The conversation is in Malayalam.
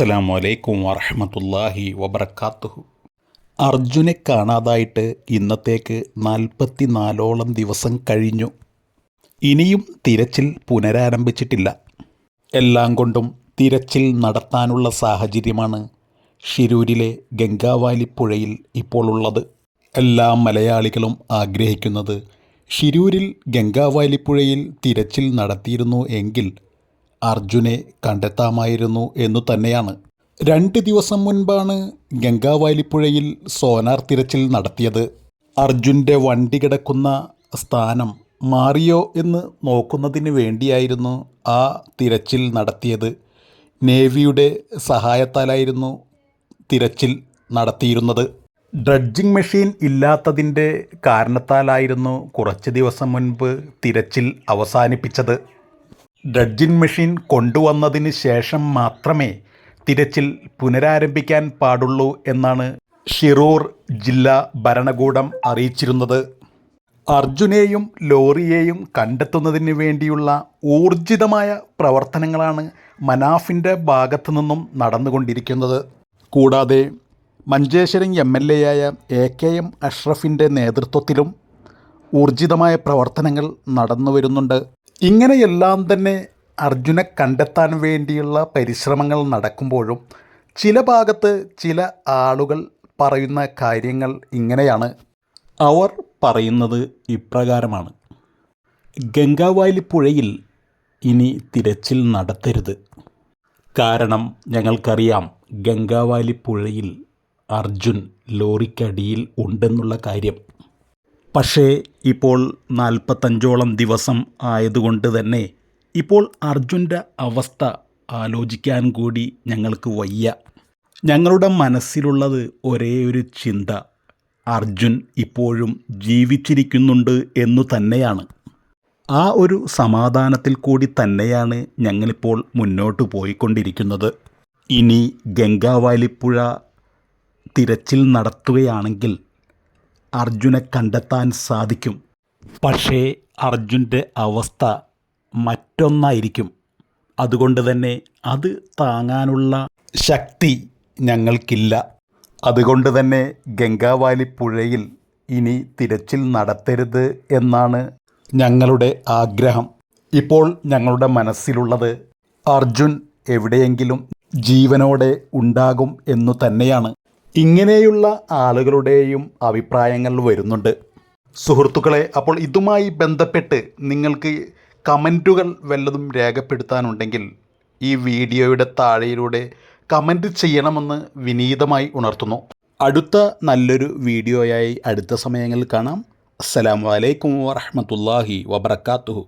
അസ്സലാമു അലൈക്കും വറഹമത്തല്ലാഹി വബർക്കാത്തുഹു അർജുനെ കാണാതായിട്ട് ഇന്നത്തേക്ക് നാൽപ്പത്തി നാലോളം ദിവസം കഴിഞ്ഞു. ഇനിയും തിരച്ചിൽ പുനരാരംഭിച്ചിട്ടില്ല. എല്ലാം കൊണ്ടും തിരച്ചിൽ നടത്താനുള്ള സാഹചര്യമാണ് ഷിരൂരിലെ ഗംഗാവാലി പുഴയിൽ ഇപ്പോൾ ഉള്ളത്. എല്ലാ മലയാളികളും ആഗ്രഹിക്കുന്നത് ഷിരൂരിൽ ഗംഗാവാലി പുഴയിൽ തിരച്ചിൽ നടത്തിയിരുന്നു എങ്കിൽ അർജുനെ കണ്ടെത്താമായിരുന്നു എന്നു തന്നെയാണ്. രണ്ട് ദിവസം മുൻപാണ് ഗംഗാവാലിപ്പുഴയിൽ സോനാർ തിരച്ചിൽ നടത്തിയത്. അർജുന്റെ വണ്ടി കിടക്കുന്ന സ്ഥാനം മാറിയോ എന്ന് നോക്കുന്നതിന് വേണ്ടിയായിരുന്നു ആ തിരച്ചിൽ നടത്തിയത്. നേവിയുടെ സഹായത്താലായിരുന്നു തിരച്ചിൽ നടത്തിയിരുന്നത്. ഡ്രഡ്ജിംഗ് മെഷീൻ ഇല്ലാത്തതിന്റെ കാരണത്താലായിരുന്നു കുറച്ച് ദിവസം മുൻപ് തിരച്ചിൽ അവസാനിപ്പിച്ചത്. ഡ്രഡ്ജിംഗ് മെഷീൻ കൊണ്ടുവന്നതിന് ശേഷം മാത്രമേ തിരച്ചിൽ പുനരാരംഭിക്കാൻ പാടുള്ളൂ എന്നാണ് ഷിറൂർ ജില്ലാ ഭരണകൂടം അറിയിച്ചിരുന്നത്. അർജുനെയും ലോറിയെയും കണ്ടെത്തുന്നതിന് വേണ്ടിയുള്ള ഊർജിതമായ പ്രവർത്തനങ്ങളാണ് മനാഫിന്റെ ഭാഗത്തു നിന്നും നടന്നുകൊണ്ടിരിക്കുന്നത്. കൂടാതെ മഞ്ചേശ്വരം എം എൽ എയായ എ കെ എം അഷ്റഫിന്റെ നേതൃത്വത്തിലും ഊർജിതമായ പ്രവർത്തനങ്ങൾ നടന്നു വരുന്നുണ്ട് ഇങ്ങനെയെല്ലാം തന്നെ അർജുനെ കണ്ടെത്താൻ വേണ്ടിയുള്ള പരിശ്രമങ്ങൾ നടക്കുമ്പോഴും ചില ഭാഗത്ത് ചില ആളുകൾ പറയുന്ന കാര്യങ്ങൾ ഇങ്ങനെയാണ്. അവർ പറയുന്നത് ഇപ്രകാരമാണ്. ഗംഗാവാലി പുഴയിൽ ഇനി തിരച്ചിൽ നടത്തരുത്. കാരണം ഞങ്ങൾക്കറിയാം ഗംഗാവാലി പുഴയിൽ അർജുൻ ലോറിക്കടിയിൽ ഉണ്ടെന്നുള്ള കാര്യം. പക്ഷേ ഇപ്പോൾ നാൽപ്പത്തഞ്ചോളം ദിവസം ആയതുകൊണ്ട് തന്നെ ഇപ്പോൾ അർജുന്റെ അവസ്ഥ ആലോചിക്കാൻ കൂടി ഞങ്ങൾക്ക് വയ്യ. ഞങ്ങളുടെ മനസ്സിലുള്ളത് ഒരേ ഒരു ചിന്ത. അർജുൻ ഇപ്പോഴും ജീവിച്ചിരിക്കുന്നുണ്ട് എന്നു തന്നെയാണ്. ആ ഒരു സമാധാനത്തിൽ കൂടി തന്നെയാണ് ഞങ്ങളിപ്പോൾ മുന്നോട്ട് പോയിക്കൊണ്ടിരിക്കുന്നത്. ഇനി ഗംഗാവാലിപ്പുഴ തിരച്ചിൽ നടത്തുകയാണെങ്കിൽ അർജുനെ കണ്ടെത്താൻ സാധിക്കും. പക്ഷേ അർജുന്റെ അവസ്ഥ മറ്റൊന്നായിരിക്കും. അതുകൊണ്ട് തന്നെ അത് താങ്ങാനുള്ള ശക്തി ഞങ്ങൾക്കില്ല. അതുകൊണ്ട് തന്നെ ഗംഗാവാലി പുഴയിൽ ഇനി തിരച്ചിൽ നടത്തരുത് എന്നാണ് ഞങ്ങളുടെ ആഗ്രഹം. ഇപ്പോൾ ഞങ്ങളുടെ മനസ്സിലുള്ളത് അർജുൻ എവിടെയെങ്കിലും ജീവനോടെ ഉണ്ടാകും എന്നു തന്നെയാണ്. ഇങ്ങനെയുള്ള ആളുകളുടെയും അഭിപ്രായങ്ങൾ വരുന്നുണ്ട്. സുഹൃത്തുക്കളെ അപ്പോൾ ഇതുമായി ബന്ധപ്പെട്ട് നിങ്ങൾക്ക് കമന്റുകൾ വല്ലതും രേഖപ്പെടുത്താനുണ്ടെങ്കിൽ ഈ വീഡിയോയുടെ താഴെയിലൂടെ കമന്റ് ചെയ്യണമെന്ന് വിനീതമായി ഉണർത്തുന്നു. അടുത്ത നല്ലൊരു വീഡിയോയായി അടുത്ത സമയങ്ങളിൽ കാണാം. അസ്സലാമു അലൈക്കും വറഹമത്തല്ലാഹി വബർക്കാത്തുഹു